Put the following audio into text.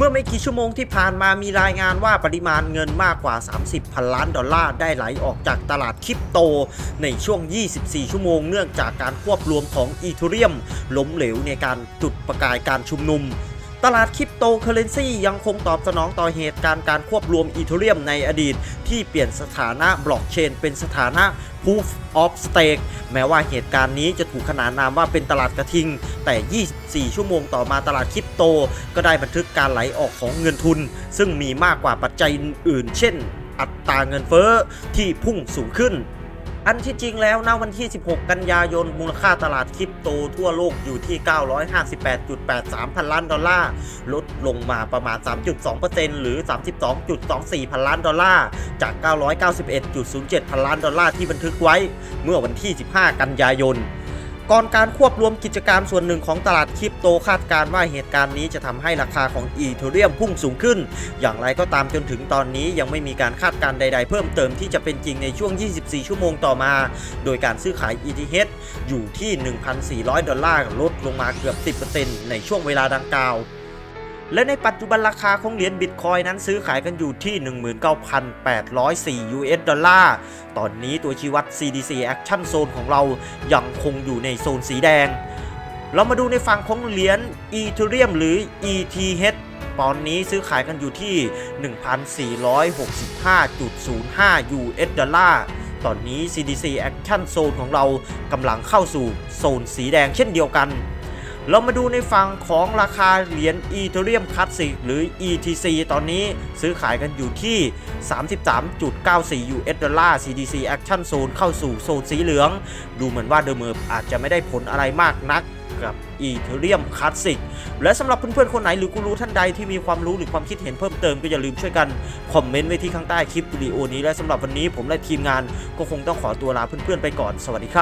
เมื่อไม่กี่ชั่วโมงที่ผ่านมามีรายงานว่าปริมาณเงินมากกว่า 30พันล้านดอลลาร์ได้ไหลออกจากตลาดคริปโต ในช่วง 24 ชั่วโมงเนื่องจากการควบรวมของอีทูเรียมล้มเหลวในการจุดประกายการชุมนุม ตลาดคริปโตเคอเรนซียังคงตอบสนองต่อเหตุการณ์การควบรวมอีเทเรียมในอดีต ที่เปลี่ยนสถานะบล็อกเชนเป็นสถานะ Proof of Stake แม้ว่าเหตุการณ์นี้จะถูกขนานนามว่าเป็นตลาดกระทิง แต่ 24 ชั่วโมงต่อมาตลาดคริปโต ก็ได้บันทึกการไหลออกของเงินทุน ซึ่งมีมากกว่าปัจจัยอื่น เช่น อัตราเงินเฟ้อที่พุ่งสูงขึ้น อันที่จริงแล้วณวันที่ 16 กันยายน มูลค่าตลาดคริปโตทั่วโลกอยู่ที่ 958.83 พันล้านดอลลาร์ ลดลงมาประมาณ 3.2%หรือ 32.24 พันล้านดอลลาร์ จาก 991.07 พันล้านดอลลาร์ที่บันทึกไว้ เมื่อวันที่ 15 กันยายน ก่อนการควบรวมกิจการส่วนหนึ่งของตลาดคริปโตคาดการณ์ว่าเหตุการณ์นี้จะทำให้ราคาของอีเทเรียมพุ่งสูงขึ้น อย่างไรก็ตามจนถึงตอนนี้ยังไม่มีการคาดการณ์ใด ๆ เพิ่มเติมที่จะเป็นจริงในช่วง 24 ชั่วโมงต่อมา โดยการซื้อขาย ETH อยู่ที่ 1,400 ดอลลาร์ลดลงมาเกือบ 10%ในช่วงเวลาดังกล่าว และในปัจจุบันราคาของเหรียญบิตคอยนั้นซื้อขายกันอยู่ที่ 19,804 US ดอลลาร์ ตอนนี้ตัวชี้วัด CDC Action Zone ของเรายังคงอยู่ในโซนสีแดง เรามาดูในฝั่งของเหรียญ Ethereum หรือ ETH ตอนนี้ซื้อขายกันอยู่ที่ 1,465.05 US ดอลลาร์ ตอนนี้ CDC Action Zone ของเรากำลังเข้าสู่โซนสีแดงเช่นเดียวกัน เรามาดูในฝั่งของราคาเหรียญ Ethereum Classic หรือ ETC ตอนนี้ซื้อขายกันอยู่ที่ 33.94 US ดอลลาร์ CDC Action Zone เข้าสู่โซนสีเหลือง ดูเหมือนว่าเดอเมิร์อาจจะไม่ได้ผลอะไรมากนักกับ Ethereum Classic และสำหรับเพื่อนๆ คนไหนหรือกูรู้ท่านใดที่มีความรู้หรือความคิดเห็นเพิ่มเติมก็อย่าลืมช่วยกัน คอมเมนต์ไว้ที่ข้างใต้คลิปวิดีโอนี้และสำหรับวันนี้ผมและทีมงานก็คงต้องขอตัวลาเพื่อนๆไปก่อนสวัสดีครับ